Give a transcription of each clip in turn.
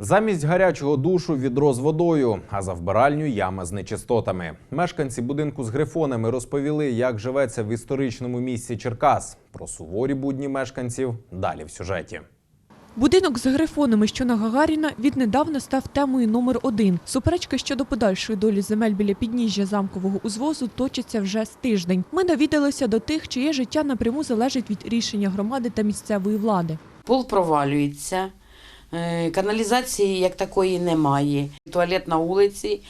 Замість гарячого душу відро з водою, а за вбиральню яма з нечистотами. Мешканці будинку з грифонами розповіли, як живеться в історичному місці Черкас. Про суворі будні мешканців далі в сюжеті. Будинок з грифонами, що на Гагаріна, віднедавна став темою номер один. Суперечка щодо подальшої долі земель біля підніжжя замкового узвозу точиться вже з тиждень. Ми навідалися до тих, чиє життя напряму залежить від рішення громади та місцевої влади. Пол провалюється, каналізації як такої немає. Туалет на вулиці,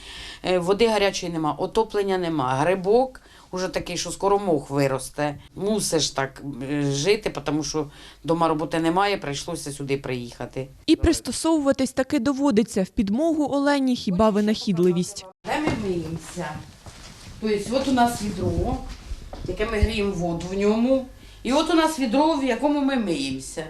е, води гарячої нема, отоплення нема, грибок. Уже такий, що скоро мох виросте. Мусиш так е, жити, тому що дома роботи немає, прийшлося сюди приїхати. І пристосовуватись таки доводиться в підмогу Олені хіба винахідливість. Де ми миємося? Тобто, от у нас відро, яке ми гріємо воду в ньому, і от у нас відро, в якому ми миємося.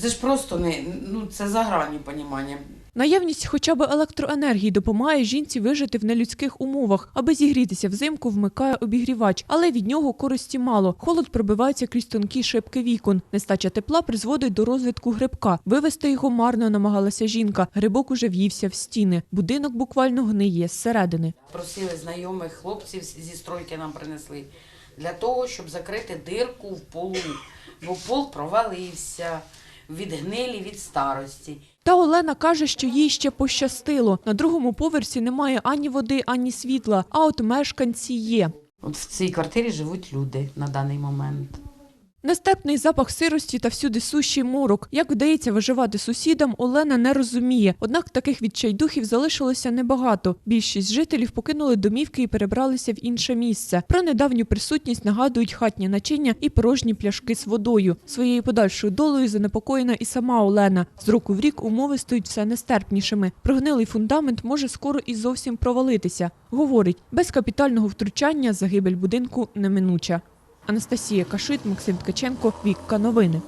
Це ж просто не ну це за гранню понімання. Наявність хоча б електроенергії допомагає жінці вижити в нелюдських умовах. Аби зігрітися взимку, вмикає обігрівач, але від нього користі мало. Холод пробивається крізь тонкі шибки вікон. Нестача тепла призводить до розвитку грибка. Вивести його марно намагалася жінка. Грибок уже в'ївся в стіни. Будинок буквально гниє зсередини. Просили знайомих хлопців зі стройки нам принесли для того, щоб закрити дирку в полу, бо пол провалився від гнилі, від старості. Та Олена каже, що їй ще пощастило. На другому поверсі немає ані води, ані світла, а от мешканці є. От в цій квартирі живуть люди на даний момент. Нестерпний запах сирості та всюди сущий морок. Як вдається виживати сусідам, Олена не розуміє. Однак таких відчайдухів залишилося небагато. Більшість жителів покинули домівки і перебралися в інше місце. Про недавню присутність нагадують хатні начиння і порожні пляшки з водою. Своєю подальшою долею занепокоєна і сама Олена. З року в рік умови стають все нестерпнішими. Прогнилий фундамент може скоро і зовсім провалитися. Говорить, без капітального втручання загибель будинку неминуча. Анастасія Кашит, Максим Ткаченко, Вікка Новини.